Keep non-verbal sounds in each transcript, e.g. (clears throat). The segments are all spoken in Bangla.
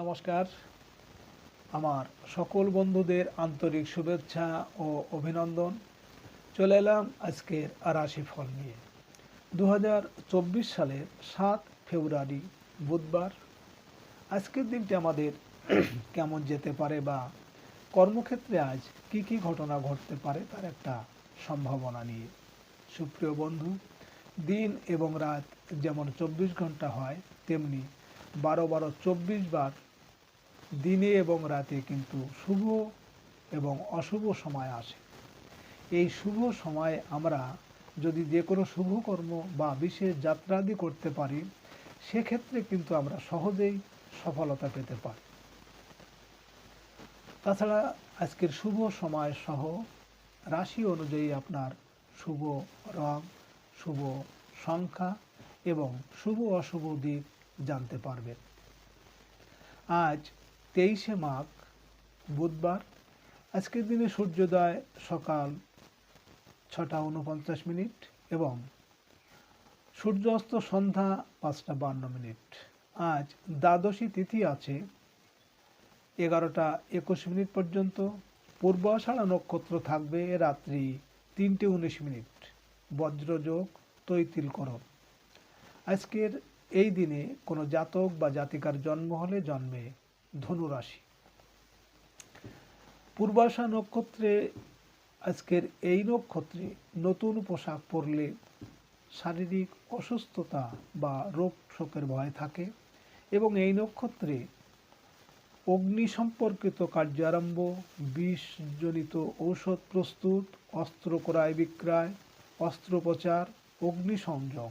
নমস্কার। আমার সকল বন্ধুদের আন্তরিক শুভেচ্ছা ও অভিনন্দন। চলে এলাম আজকের রাশি ফল নিয়ে। দু হাজার চব্বিশ সালের সাত ফেব্রুয়ারি, বুধবার। আজকের দিনটি আমাদের কেমন যেতে পারে বা কর্মক্ষেত্রে আজ কি কি ঘটনা ঘটতে পারে তার একটা সম্ভাবনা নিয়ে। সুপ্রিয় বন্ধু, দিন এবং রাত যেমন চব্বিশ ঘণ্টা হয়, তেমনি বারো বারো চব্বিশ বার দিনে এবং রাতে কিন্তু শুভ এবং অশুভ সময় আসে। এই শুভ সময়ে আমরা যদি যে কোনো শুভকর্ম বা বিশেষ যাত্রাদি করতে পারি, সেক্ষেত্রে কিন্তু আমরা সহজেই সফলতা পেতে পারি। তাছাড়া আজকের শুভ সময় সহ রাশি অনুযায়ী আপনার শুভ রং, শুভ সংখ্যা এবং শুভ অশুভ দিক জানতে পারবেন। আজ তেইশে মাঘ, বুধবার। আজকের দিনে সূর্যোদয় সকাল ছটা উনপঞ্চাশ মিনিট এবং সূর্যাস্ত সন্ধ্যা পাঁচটা বান্ন মিনিট। আজ দ্বাদশী তিথি আছে এগারোটা একুশ মিনিট পর্যন্ত। পূর্বাষাঢ়া নক্ষত্র থাকবে রাত্রি তিনটে উনিশ মিনিট। বজ্রযোগ তৈতিলকরণ আজকের এই দিনে কোনো জাতক বা জাতিকার জন্ম হলে জন্মে। ধনুরাশি। পূর্বাশা নক্ষত্রে আজকের এই নক্ষত্রে নতুন পোশাক পরলে শারীরিক অসুস্থতা বা রোগ শোকের ভয় থাকে এবং এই নক্ষত্রে অগ্নি সম্পর্কিত কার্য আরম্ভ বিষজনিত ঔষধ প্রস্তুত, অস্ত্র ক্রয় বিক্রয়, অস্ত্রোপচার অগ্নিসংযোগ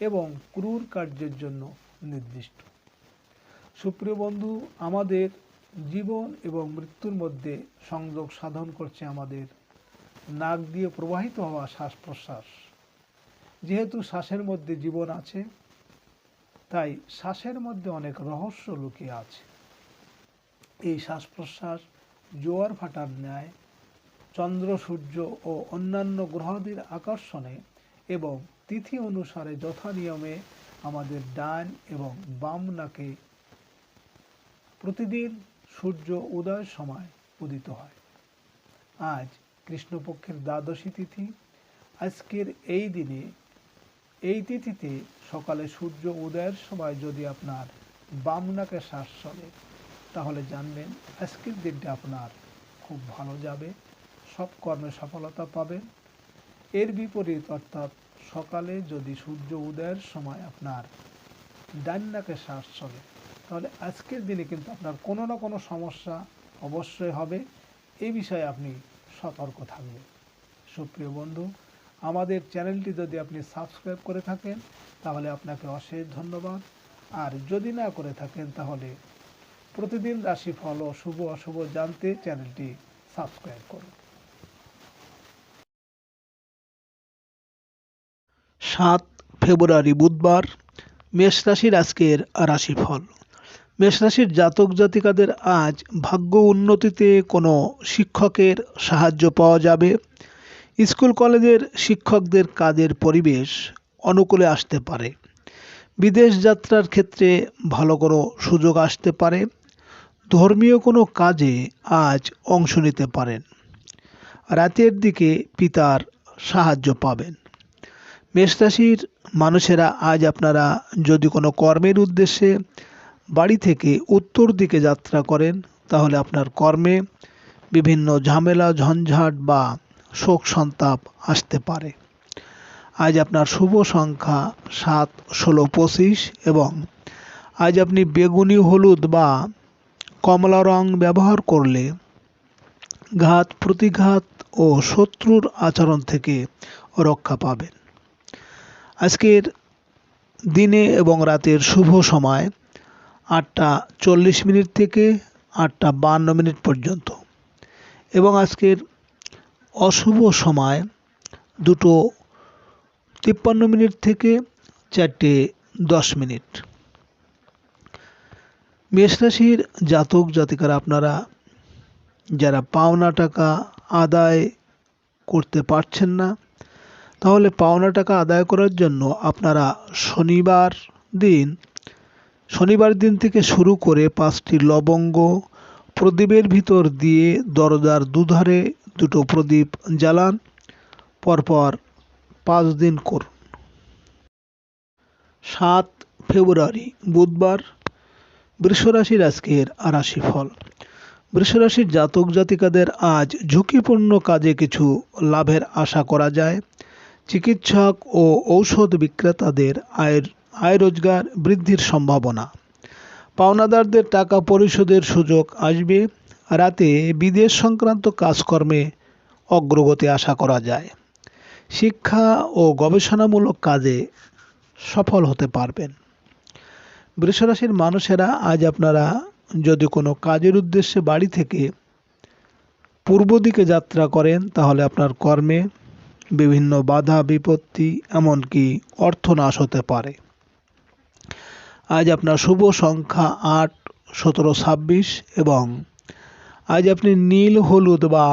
এবং ক্রুর কার্যের জন্য নির্দিষ্ট। সুপ্রিয় বন্ধু, আমাদের জীবন এবং মৃত্যুর মধ্যে সংযোগ সাধন করছে আমাদের। নাক দিয়ে প্রবাহিত হওয়া শ্বাস প্রশ্বাস যেহেতু শ্বাসের মধ্যে জীবন আছে, তাই শ্বাসের মধ্যে অনেক রহস্য লুকিয়ে আছে। এই শ্বাস প্রশ্বাস জোয়ার ফাটার ন্যায়, চন্দ্র, সূর্য ও অন্যান্য গ্রহদের আকর্ষণে এবং তিথি অনুসারে যথা নিয়মে আমাদের ডান এবং বাম নাকে প্রতিদিন সূর্য উদয়ের সময় উদিত হয়। আজ কৃষ্ণপক্ষের দ্বাদশী তিথি। আজকের এই দিনে এই তিথিতে সকালে সূর্য উদয়ের সময় যদি আপনার বামনাকে শ্বাস চলে, তাহলে জানবেন আজকের দিনটা আপনার খুব ভালো যাবে, সব কর্মে সফলতা পাবেন। এর বিপরীত অর্থাৎ সকালে যদি সূর্য উদয়ের সময় আপনার ডান নাকে শ্বাস চলে তাহলে আজকের দিনে কিন্তু আপনার কোনো না কোনো সমস্যা অবশ্যই হবে। এ বিষয়ে আপনি সতর্ক থাকবেন সুপ্রিয় বন্ধু, আমাদের চ্যানেলটি যদি আপনি সাবস্ক্রাইব করে থাকেন, তাহলে আপনাকে অশেষ ধন্যবাদ। আর যদি না করে থাকেন, তাহলে প্রতিদিন রাশিফল ও শুভ অশুভ জানতে চ্যানেলটি সাবস্ক্রাইব করুন। সাত ফেব্রুয়ারি বুধবার, মেষ রাশির আজকের রাশিফল। মেষ রাশির জাতক জাতিকাদের আজ ভাগ্য উন্নতিতে কোনো শিক্ষকের সাহায্য পাওয়া যাবে। স্কুল কলেজের শিক্ষকদের কাজের পরিবেশ অনুকূলে আসতে পারে। বিদেশ যাত্রার ক্ষেত্রে ভালো কোনো সুযোগ আসতে পারে। ধর্মীয় কোনো কাজে আজ অংশ নিতে পারেন। রাতের দিকে পিতার সাহায্য পাবেন। মেষরাশির মানুষেরা আজ আপনারা যদি কোনো কর্মের উদ্দেশ্যে বাড়ি থেকে উত্তর দিকে যাত্রা করেন, তাহলে আপনার কর্মে বিভিন্ন ঝামেলা, ঝঞ্ঝাট বা শোক সন্তাপ আসতে পারে। আজ আপনার শুভ সংখ্যা সাত, ষোলো, পঁচিশ এবং আজ আপনি বেগুনি, হলুদ বা কমলা রং ব্যবহার করলে ঘাত, প্রতিঘাত ও শত্রুর আচরণ থেকে রক্ষা পাবেন। আজকের দিনে এবং রাতের শুভ সময় আটটা চল্লিশ মিনিট থেকে আটটা বান্ন মিনিট পর্যন্ত। এবং আজকের অশুভ সময় দুটো তিপ্পান্ন মিনিট থেকে চারটে দশ মিনিট। মেষ রাশির জাতক জাতিকারা আপনারা যারা পাওনা টাকা আদায় করতে পারছেন না, তাহলে পাওনা টাকা আদায় করার জন্য আপনারা শনিবার দিন শনিবার দিন থেকে শুরু করে পাঁচটি লবঙ্গ প্রদীপের ভিতর দিয়ে দরজার দুধারে দুটো প্রদীপ জ্বালান। পরপর পাঁচ দিন করুন। সাত ফেব্রুয়ারি, বুধবার। বৃষরাশির আজকের আরাশি ফল। বৃষরাশির জাতক জাতিকাদের আজ ঝুঁকিপূর্ণ কাজে কিছু লাভের আশা করা যায়। চিকিৎসক ও ঔষধ বিক্রেতাদের আয়ের আয় রোজগার বৃদ্ধির সম্ভাবনা। পাওনাদারদের টাকা পরিশোধের সুযোগ আসবে। রাতে বিদেশ সংক্রান্ত কাজকর্মে অগ্রগতি আশা করা যায়। শিক্ষা ও গবেষণামূলক কাজে সফল হতে পারবেন। বৃষরাশির মানুষেরা, আজ আপনারা যদি কোনো কাজের উদ্দেশ্যে বাড়ি থেকে পূর্ব দিকে যাত্রা করেন, তাহলে আপনার কর্মে বিভিন্ন বাধা, বিপত্তি, এমনকি অর্থনাশ হতে পারে। আজ আপনার শুভ সংখ্যা আট, সতেরো, ছাব্বিশ এবং আজ আপনি নীল, হলুদ বা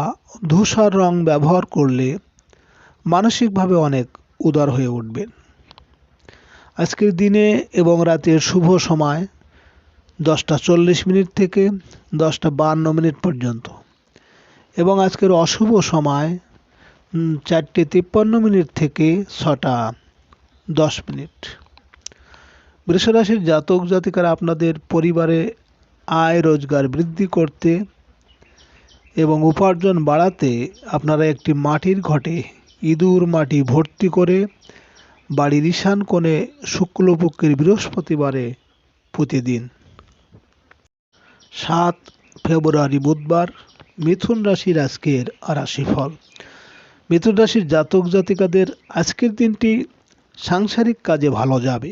ধূসর রং ব্যবহার করলে মানসিকভাবে অনেক উদার হয়ে উঠবেন। আজকের দিনে এবং রাতের শুভ সময় দশটা চল্লিশ মিনিট থেকে দশটা বান্ন মিনিট পর্যন্ত এবং আজকের অশুভ সময় চারটে তিপ্পান্ন মিনিট থেকে ছটা দশ মিনিট। বৃষরাশির জাতক জাতিকারা আপনাদের পরিবারে আয় রোজগার বৃদ্ধি করতে এবং উপার্জন বাড়াতে আপনারা একটি মাটির ঘটে ইঁদুর মাটি ভর্তি করে বাড়ির ঈশান কোণে শুক্লপক্ষের বৃহস্পতিবারে প্রতিদিন। সাত ফেব্রুয়ারি বুধবার মিথুন রাশির আজকের রাশিফল। মিথুন রাশির জাতক জাতিকাদের আজকের দিনটি সাংসারিক কাজে ভালো যাবে।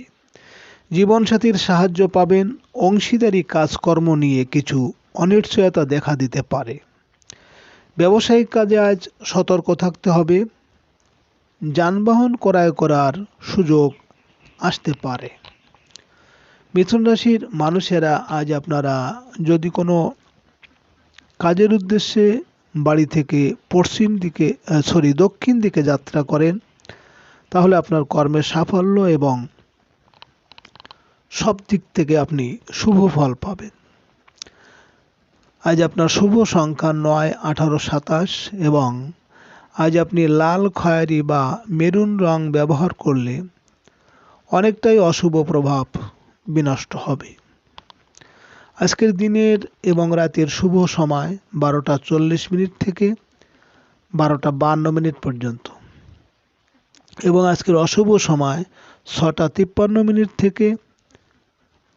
জীবনসাথীর সাহায্য পাবেন অংশীদারি কাজকর্ম নিয়ে কিছু অনিশ্চয়তা দেখা দিতে পারে। ব্যবসায়িক কাজে আজ সতর্ক থাকতে হবে। যানবাহন ক্রয় করার সুযোগ আসতে পারে। মিথুন রাশির মানুষেরা আজ আপনারা যদি কোনো কাজের উদ্দেশ্যে বাড়ি থেকে পশ্চিম দিকে সরি দক্ষিণ দিকে যাত্রা করেন, তাহলে আপনার কর্মের সাফল্য এবং সব দিক থেকে আপনি শুভ ফল পাবেন। আজ আপনার শুভ সংখ্যা নয়, আঠারো, সাতাশ এবং আজ আপনি লাল খয়েরি বা মেরুন রং ব্যবহার করলে অনেকটাই অশুভ প্রভাব বিনষ্ট হবে। আজকের দিনের এবং রাতের শুভ সময় বারোটা চল্লিশ মিনিট থেকে বারোটা বান্ন মিনিট পর্যন্ত এবং আজকের অশুভ সময় ছটা তিপ্পান্ন মিনিট থেকে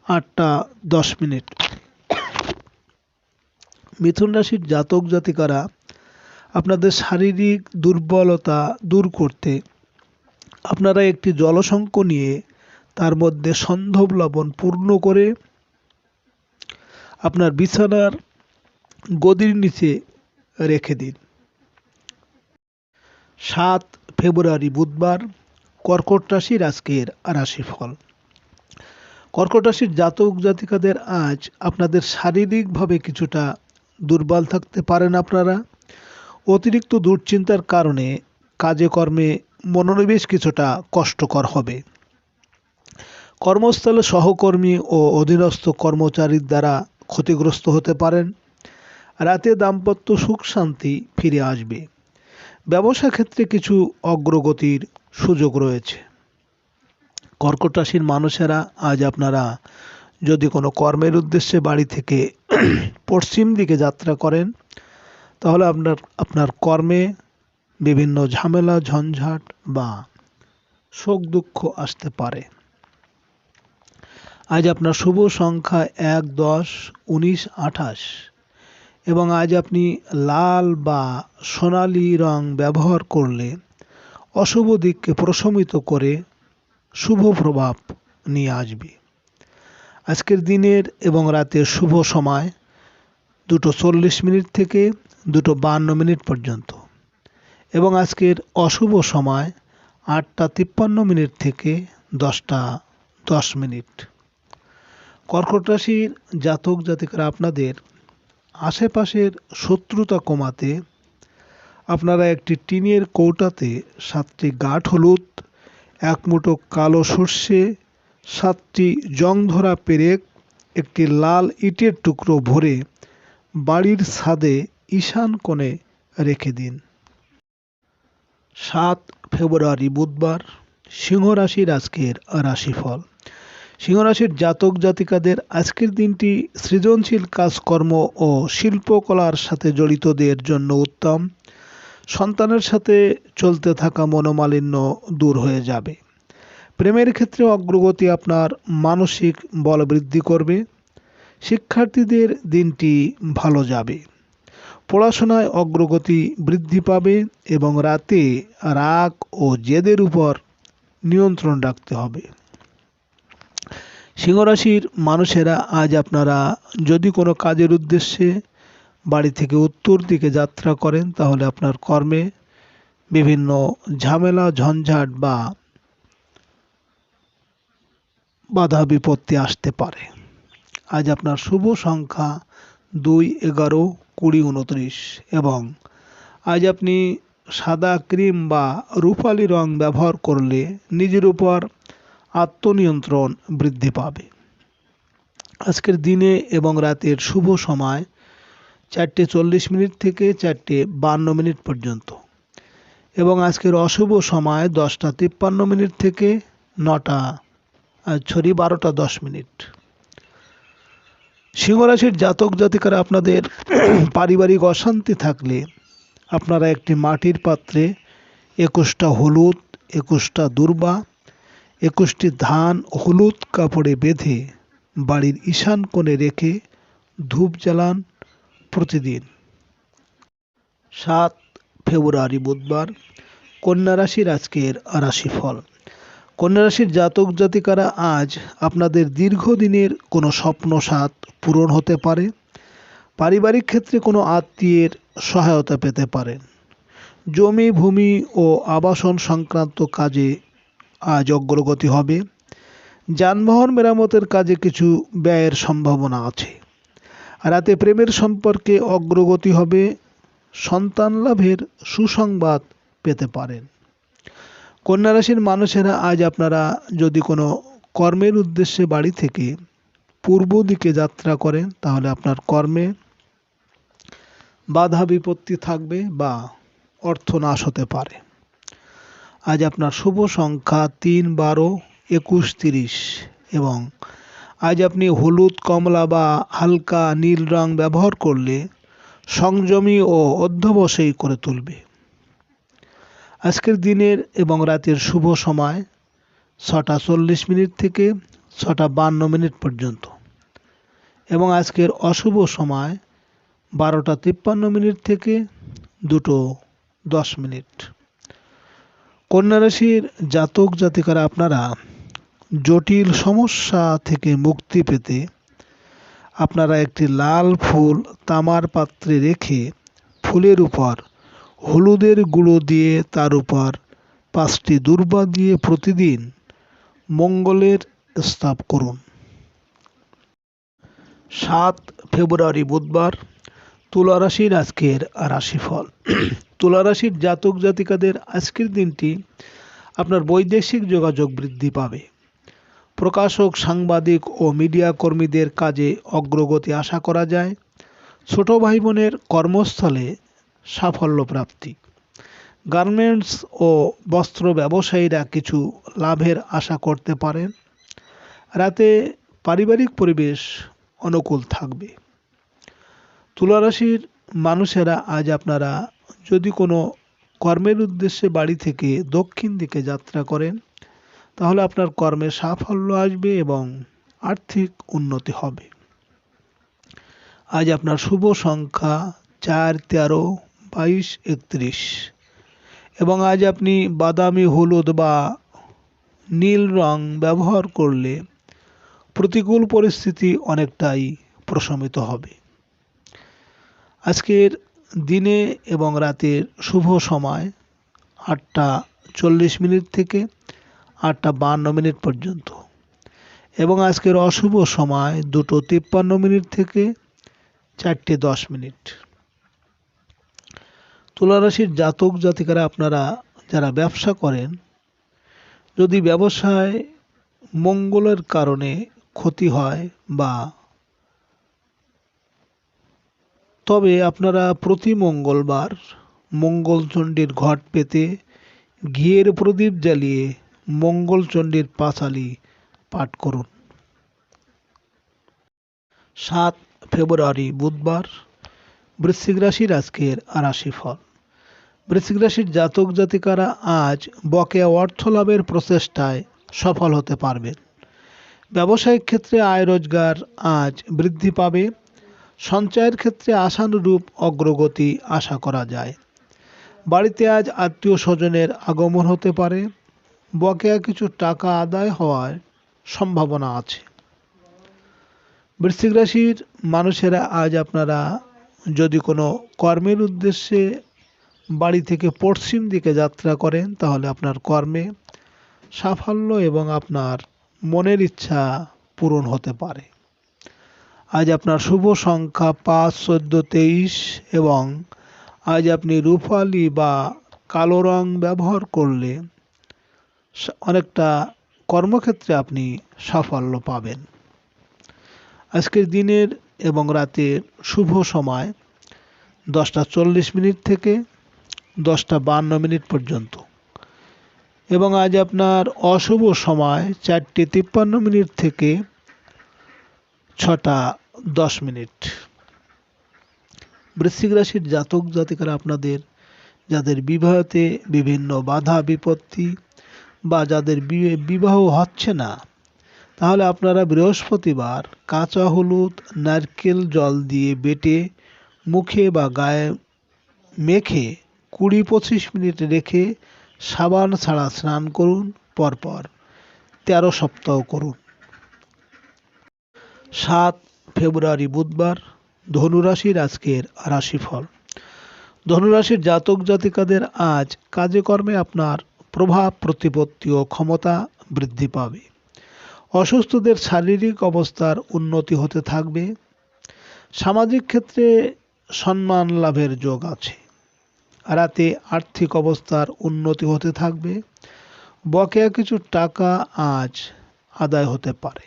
আটটা দশ মিনিট। মিথুন রাশির জাতক জাতিকারা আপনাদের শারীরিক দুর্বলতা দূর করতে আপনারা একটি জলসংক নিয়ে তার মধ্যে সন্ধব লবণ পূর্ণ করে আপনার বিছানার গদির নিচে রেখে দিন। সাত ফেব্রুয়ারি বুধবার কর্কট রাশির আজকের রাশিফল। কর্কট রাশির জাতক জাতিকাদের আজ আপনাদের শারীরিকভাবে কিছুটা দুর্বল থাকতে পারেন আপনারা। অতিরিক্ত দুশ্চিন্তার কারণে কাজে কর্মে মনোনিবেশ কিছুটা কষ্টকর হবে। কর্মস্থলে সহকর্মী ও অধীনস্থ কর্মচারীর দ্বারা ক্ষতিগ্রস্ত হতে পারেন। রাতে দাম্পত্য সুখ শান্তি ফিরে আসবে। ব্যবসা ক্ষেত্রে কিছু অগ্রগতির সুযোগ রয়েছে। কর্কট রাশির মানুষেরা আজ আপনারা যদি কোনো কর্মের উদ্দেশ্যে বাড়ি থেকে (clears throat) পশ্চিম দিকে যাত্রা করেন, তাহলে আপনার আপনার কর্মে বিভিন্ন ঝামেলা, ঝঞ্ঝাট বা শোক দুঃখ আসতে পারে। আজ আপনার শুভ সংখ্যা এক, দশ, উনিশ, আঠাশ, এবং আজ আপনি লাল বা সোনালি রং ব্যবহার করলে অশুভ দিককে প্রশমিত করে শুভ প্রভাব নিয়ে আসবে। আজকের দিনের এবং রাতের শুভ সময় দুটো চল্লিশ মিনিট থেকে দুটো বান্ন মিনিট পর্যন্ত এবং আজকের অশুভ সময় আটটা তিপ্পান্ন মিনিট থেকে দশটা দশ মিনিট। কর্কট রাশির জাতক জাতিকারা আপনাদের আশেপাশের শত্রুতা কমাতে আপনারা একটি টিনের কৌটাতে সাতটি গাঠ হলুদ এক মুঠো কালো সর্ষে, সাতটি জং ধরা পেরেক, একটি লাল ইটের টুকরো ভরে বাড়ির ছাদে ঈশান কোণে রেখে দিন। সাত ফেব্রুয়ারি বুধবার, সিংহ রাশির আজকের রাশিফল। সিংহ রাশির জাতক জাতিকাদের আজকের দিনটি সৃজনশীল কাজকর্ম ও শিল্পকলার সাথে জড়িতদের জন্য উত্তম। সন্তানের সাথে চলতে থাকা মনোমালিন্য দূর হয়ে যাবে। প্রেমের ক্ষেত্রে অগ্রগতি আপনার মানসিক বল বৃদ্ধি করবে। শিক্ষার্থীদের দিনটি ভালো যাবে। পড়াশোনায় অগ্রগতি বৃদ্ধি পাবে এবং রাতে রাগ ও জেদের উপর নিয়ন্ত্রণ রাখতে হবে। সিংহরাশির মানুষেরা আজ আপনারা যদি কোনো কাজের উদ্দেশ্যে বাড়ি থেকে উত্তর দিকে যাত্রা করেন, তাহলে আপনার কর্মে বিভিন্ন ঝামেলা, ঝঞ্ঝাট বা বাধা বিপত্তি আসতে পারে। আজ আপনার শুভ সংখ্যা দুই এগারো কুড়ি উনত্রিশ এবং আজ আপনি সাদা ক্রিম বা রূপালি রং ব্যবহার করলে নিজের উপর আত্মনিয়ন্ত্রণ বৃদ্ধি পাবে। আজকের দিনে এবং রাতের শুভ সময় চারটে চল্লিশ মিনিট থেকে চারটে বান্ন মিনিট পর্যন্ত। এবং আজকের অশুভ সময় দশটা তিপ্পান্ন মিনিট থেকে নটা ছড়ি বারোটা দশ মিনিট। সিংহরাশির জাতক জাতিকারা, আপনাদের (clears throat) পারিবারিক অশান্তি থাকলে আপনারা একটি মাটির পাত্রে একুশটা হলুদ, একুশটা দুর্বা, একুশটি ধান, হলুদ কাপড়ে বেঁধে বাড়ির ঈশান কোণে রেখে ধূপ জ্বালান প্রতিদিন। সাত ফেব্রুয়ারি বুধবার কন্যা রাশির আজকের রাশিফল। কন্যা রাশির জাতক জাতিকারা আজ আপনাদের দীর্ঘদিনের কোনো স্বপ্ন সাত পূরণ হতে পারে, পারিবারিক ক্ষেত্রে কোনো আত্মীয়ের সহায়তা পেতে পারেন জমি, ভূমি ও আবাসন সংক্রান্ত কাজে আজ অগ্রগতি হবে। যানবাহন মেরামতের কাজে কিছু ব্যয়ের সম্ভাবনা আছে। রাতে প্রেমের সম্পর্কে অগ্রগতি হবে, সন্তান লাভের সুসংবাদ পেতে পারেন। কন্যা রাশির মানুষেরা আজ আপনারা যদি কোনো কর্মের উদ্দেশ্যে বাড়ি থেকে পূর্ব দিকে যাত্রা করেন, তাহলে আপনার কর্মে বাধা বিপত্তি থাকবে বা অর্থ নাশ হতে পারে। আজ আপনার শুভ সংখ্যা তিন, বারো, একুশ, তিরিশ এবং আজ আপনি হলুদ, কমলা বা হালকা নীল রং ব্যবহার করলে সংযমী ও অধ্যবসায়ী করে তুলবে। আজকের দিনের এবং রাতের শুভ সময় ছটা চল্লিশ মিনিট থেকে ছটা বান্ন মিনিট পর্যন্ত এবং আজকের অশুভ সময় বারোটা তিপ্পান্ন মিনিট থেকে দুটো দশ মিনিট। কন্যা রাশির জাতক জাতিকারা আপনারা জটিল সমস্যা থেকে মুক্তি পেতে আপনারা একটি লাল ফুল তামার পাত্রে রেখে ফুলের উপর হলুদের গুঁড়ো দিয়ে তার উপর পাঁচটি দুর্বা দিয়ে প্রতিদিন মঙ্গলের স্তাব করুন। সাত ফেব্রুয়ারি বুধবার, তুলা রাশির আজকের রাশিফল। তুলা রাশির জাতক জাতিকাদের আজকের দিনটি আপনার বৈদেশিক যোগাযোগ বৃদ্ধি পাবে। প্রকাশক, সাংবাদিক ও মিডিয়া কর্মীদের কাজে অগ্রগতি আশা করা যায়। ছোট ভাই বোনের কর্মস্থলে সাফল্য প্রাপ্তি। গার্মেন্টস ও বস্ত্র ব্যবসায়ীরা কিছু লাভের আশা করতে পারেন। রাতে পারিবারিক পরিবেশ অনুকূল থাকবে। তুলারাশির মানুষেরা, আজ আপনারা যদি কোনো কর্মের উদ্দেশ্যে বাড়ি থেকে দক্ষিণ দিকে যাত্রা করেন তাহলে আপনার কর্মে সাফল্য আসবে এবং আর্থিক উন্নতি হবে। আজ আপনার শুভ সংখ্যা চার, তেরো, বাইশ, একত্রিশ। এবং আজ আপনি বাদামি, হলুদ বা নীল রং ব্যবহার করলে প্রতিকূল পরিস্থিতি অনেকটাই প্রশমিত হবে। আজকের দিনে এবং রাতের শুভ সময় আটটা চল্লিশ মিনিট থেকে আটটা বান্ন মিনিট পর্যন্ত। এবং আজকের অশুভ সময় দুটো তিপ্পান্ন মিনিট থেকে চারটে দশ মিনিট। তুলারাশির জাতক জাতিকারা আপনারা যারা ব্যবসা করেন, যদি ব্যবসায় মঙ্গলের কারণে ক্ষতি হয় বা তবে আপনারা প্রতি মঙ্গলবার মঙ্গলচণ্ডীর ঘট পেতে ঘিয়ের প্রদীপ জ্বালিয়ে মঙ্গলচণ্ডীর পাঁচালি পাঠ করুন। সাত ফেব্রুয়ারি বুধবার, বৃশ্চিক রাশির আজকের রাশিফল। বৃশ্চিক রাশির জাতক জাতিকারা আজ বকেয়া অর্থ লাভের প্রচেষ্টায় সফল হতে পারবেন। ব্যবসায়িক ক্ষেত্রে আয় রোজগার আজ বৃদ্ধি পাবে। সঞ্চয়ের ক্ষেত্রে আশানুরূপ অগ্রগতি আশা করা যায়। বাড়িতে আজ আত্মীয় স্বজনের আগমন হতে পারে। বকেয়া কিছু টাকা আদায় হওয়ার সম্ভাবনা আছে। বৃশ্চিক রাশির মানুষেরা আজ আপনারা যদি কোনো কর্মের উদ্দেশ্যে বাড়ি থেকে পশ্চিম দিকে যাত্রা করেন, তাহলে আপনার কর্মে সাফল্য এবং আপনার মনের ইচ্ছা পূরণ হতে পারে। আজ আপনার শুভ সংখ্যা পাঁচ, চোদ্দ, তেইশ এবং আজ আপনি রূপালি বা কালো রং ব্যবহার করলে অনেকটা কর্মক্ষেত্রে আপনি সাফল্য পাবেন। আজকের দিনের এবং রাতের শুভ সময় দশটা চল্লিশ মিনিট থেকে দশটা বান্ন মিনিট পর্যন্ত। এবং আজ আপনার অশুভ সময় চারটে তিপ্পান্ন মিনিট থেকে ছটা দশ মিনিট। বৃশ্চিক রাশির জাতক জাতিকারা আপনাদের, যাদের বিবাহতে বিভিন্ন বাধা বিপত্তি বা যাদের বি- বিবাহ হচ্ছে না, তাহলে আপনারা বৃহস্পতিবার কাঁচা হলুদ, নারকেল জল দিয়ে বেটে মুখে বা গায়ে মেখে কুড়ি পঁচিশ মিনিট রেখে সাবান ছাড়া স্নান করুন, পরপর তেরো সপ্তাহ করুন। সাত ফেব্রুয়ারি বুধবার, ধনুরাশির আজকের রাশিফল। ধনুরাশির জাতক জাতিকাদের আজ কাজে কর্মে আপনার প্রভাব প্রতিপত্তি ও ক্ষমতা বৃদ্ধি পাবে। অসুস্থদের শারীরিক অবস্থার উন্নতি হতে থাকবে। সামাজিক ক্ষেত্রে সম্মান লাভের যোগ আছে। রাতে আর্থিক অবস্থার উন্নতি হতে থাকবে। বকেয়া কিছু টাকা আজ আদায় হতে পারে।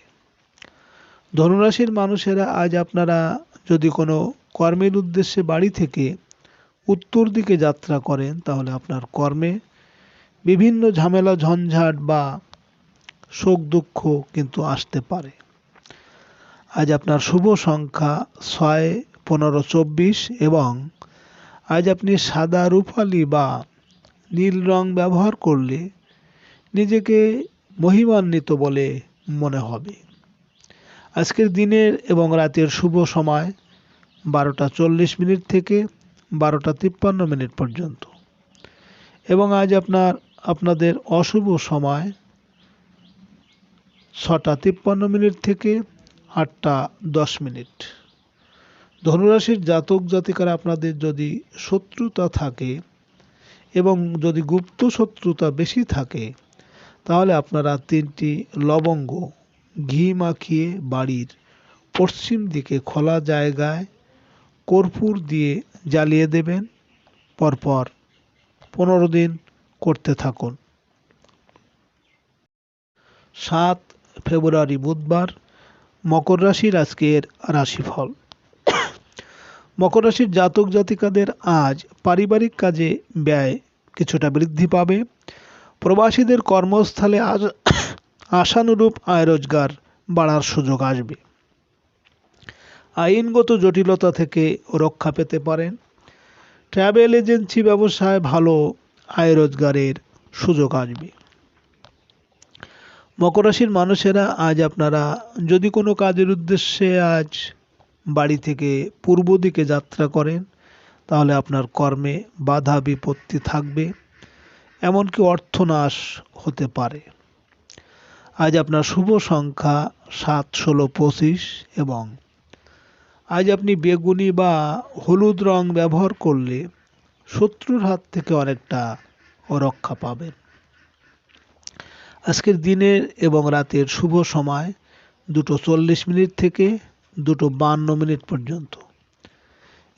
ধনুরাশির মানুষেরা আজ আপনারা যদি কোনো কর্মের উদ্দেশ্যে বাড়ি থেকে উত্তর দিকে যাত্রা করেন, তাহলে আপনার কর্মে বিভিন্ন ঝামেলা, ঝঞ্ঝাট বা শোক দুঃখ কিন্তু আসতে পারে। আজ আপনার শুভ সংখ্যা ছয়, পনেরো, চব্বিশ এবং আজ আপনি সাদা রূপালি বা নীল রং ব্যবহার করলে নিজেকে মহিমান্বিত বলে মনে হবে। আজকের দিনের এবং রাতের শুভ সময় বারোটা চল্লিশ মিনিট থেকে বারোটা তিপ্পান্ন মিনিট পর্যন্ত। এবং আজ আপনার আপনাদের অশুভ সময় ছটা তিপ্পান্ন মিনিট থেকে আটটা দশ মিনিট। ধনুরাশির জাতক জাতিকারা আপনাদের যদি শত্রুতা থাকে এবং যদি গুপ্ত শত্রুতা বেশি থাকে, তাহলে আপনারা তিনটি লবঙ্গ ঘি মাখিয়ে বাড়ির পশ্চিম দিকে খোলা জায়গায় কর্পূর দিয়ে জ্বালিয়ে দেবেন। পরপর পনেরো দিন করতে থাকুন। সাত ফেব্রুয়ারি বুধবার মকর রাশির আজকের রাশিফল। মকর রাশির জাতক জাতিকাদের আজ পারিবারিক কাজে ব্যয় কিছুটা বৃদ্ধি পাবে। প্রবাসীদের কর্মস্থলে আজ আশানুরূপ আয় রোজগার বাড়ার সুযোগ আসবে। আইনগত জটিলতা থেকে রক্ষা পেতে পারেন। ট্রাভেল এজেন্সি ব্যবসায় ভালো আয় রোজগারের সুযোগ আসবে। মকর রাশির মানুষেরা আজ আপনারা যদি কোনো কাজের উদ্দেশ্যে আজ বাড়ি থেকে পূর্ব দিকে যাত্রা করেন, তাহলে আপনার কর্মে বাধা বিপত্তি থাকবে, এমনকি অর্থনাশ হতে পারে। আজ আপনার শুভ সংখ্যা সাত, ষোলো, পঁচিশ এবং আজ আপনি বেগুনি বা হলুদ রং ব্যবহার করলে শত্রুর হাত থেকে অনেকটা রক্ষা পাবেন। আজকের দিনের এবং রাতের শুভ সময় দুটো চল্লিশ মিনিট থেকে দুটো বান্ন মিনিট পর্যন্ত।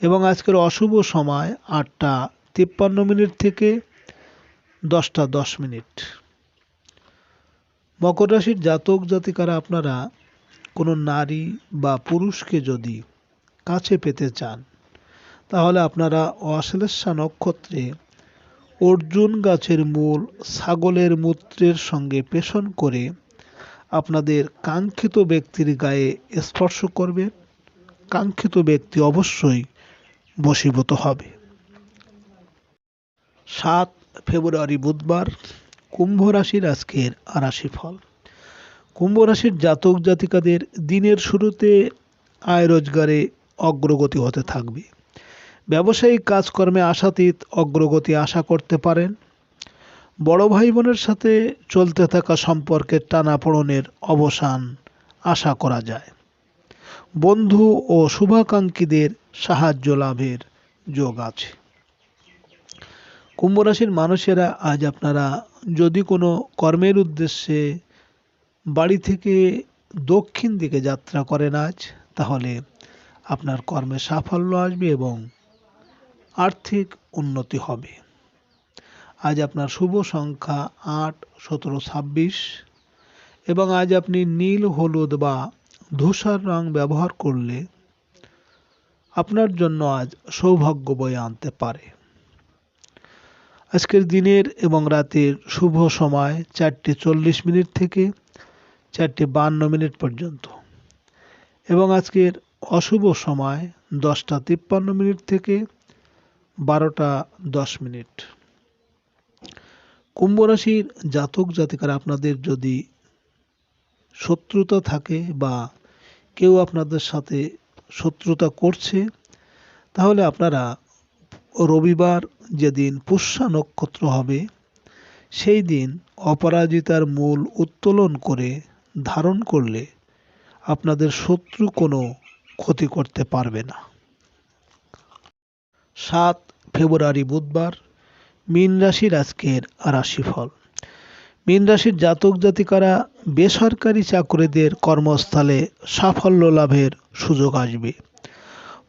এবং আজকের অশুভ সময় আটটা তিপ্পান্ন মিনিট থেকে দশটা দশ মিনিট। মকর রাশির জাতক জাতিকারা আপনারা কোনো নারী বা পুরুষকে যদি কাছে পেতে চান তাহলে আপনারা অশ্লেষা নক্ষত্রে অর্জুন গাছের মূল ছাগলের মূত্রের সঙ্গে পেষণ করে আপনাদের কাঙ্ক্ষিত ব্যক্তির গায়ে স্পর্শ করবে। কাঙ্ক্ষিত ব্যক্তি অবশ্যই বশীভূত হবে। সাত ফেব্রুয়ারি বুধবার কুম্ভ রাশির আজকের রাশিফল। কুম্ভ রাশির জাতক জাতিকাদের দিনের শুরুতে আয় রোজগারে অগ্রগতি হতে থাকবে। ব্যবসায়িক কাজকর্মে আশাতীত অগ্রগতি আশা করতে পারেন। বড় ভাই বোনের সাথে চলতে থাকা সম্পর্কের টানাপোড়নের অবসান আশা করা যায়। বন্ধু ও শুভাকাঙ্ক্ষীদের সাহায্য লাভের যোগ আছে। কুম্ভ রাশির মানুষেরা, আজ আপনারা যদি কোনো কর্মের উদ্দেশ্যে বাড়ি থেকে দক্ষিণ দিকে যাত্রা করেন আজ, তাহলে আপনার কর্মে সাফল্য আসবে এবং আর্থিক উন্নতি হবে। আজ আপনার শুভ সংখ্যা আট, সতেরো, ছাব্বিশ এবং আজ আপনি নীল, হলুদ বা ধূসর রং ব্যবহার করলে আপনার জন্য আজ সৌভাগ্য বয়ে আনতে পারে। আজকের দিনের এবং রাতের শুভ সময় চারটে চল্লিশ মিনিট থেকে চারটে বান্ন মিনিট পর্যন্ত এবং আজকের অশুভ সময় দশটা তিপ্পান্ন মিনিট থেকে বারোটা দশ মিনিট। কুম্ভ রাশির জাতক জাতিকারা আপনাদের যদি শত্রুতা থাকে বা কেউ আপনাদের সাথে শত্রুতা করছে, তাহলে আপনারা রবিবার যেদিন পুষ্যা নক্ষত্র হবে, সেই দিন অপরাজিতার মূল উত্তোলন করে ধারণ করলে আপনাদের শত্রু কোনো ক্ষতি করতে পারবে না। সাত ফেব্রুয়ারি, বুধবার মীন রাশির আজকের রাশিফল। মীন রাশির জাতক জাতিকারা বেসরকারি চাকরিদের কর্মস্থলে সাফল্য লাভের সুযোগ আসবে।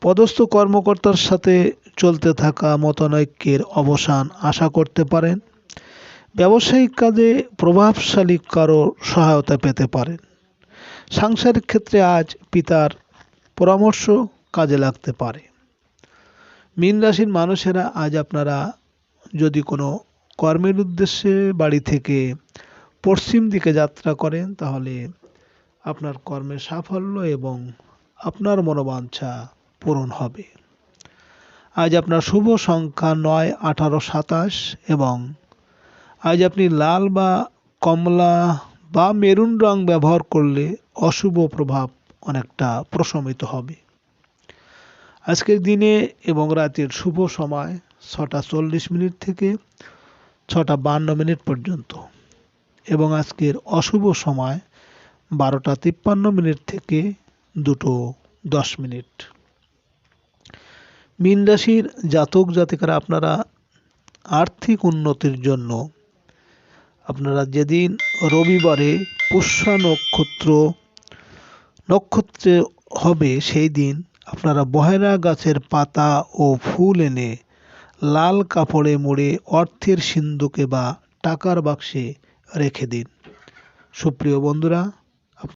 পদস্থ কর্মকর্তার সাথে চলতে থাকা মতানৈক্যের অবসান আশা করতে পারেন। ব্যবসায়িক কাজে প্রভাবশালী কারও সহায়তা পেতে পারেন। সাংসারিক ক্ষেত্রে আজ পিতার পরামর্শ কাজে লাগতে পারে। মীন রাশির মানুষেরা আজ আপনারা যদি কোনো কর্মের উদ্দেশ্যে বাড়ি থেকে পশ্চিম দিকে যাত্রা করেন, তাহলে আপনার কর্মে সাফল্য এবং আপনার মনোবাঞ্ছা পূরণ হবে। আজ আপনার শুভ সংখ্যা নয়, আঠারো, সাতাশ এবং আজ আপনি লাল বা কমলা বা মেরুন রং ব্যবহার করলে অশুভ প্রভাব অনেকটা প্রশমিত হবে। আজকের দিনে এবং রাতের শুভ সময় ছটা চল্লিশ মিনিট থেকে ছটা বান্ন মিনিট পর্যন্ত এবং আজকের অশুভ সময় বারোটা তিপ্পান্ন মিনিট থেকে দুটো দশ মিনিট। মীন রাশির জাতক জাতিকারা, আপনারা আর্থিক উন্নতির জন্য আপনারা যেদিন রবিবারে পুষ্যা নক্ষত্র, নক্ষত্রে হবে সেই দিন আপনারা বহেরা গাছের পাতা ও ফুল এনে লাল কাপড়ে মুড়ে অর্থের সিন্দুকে বা টাকার বাক্সে রেখে দিন। সুপ্রিয় বন্ধুরা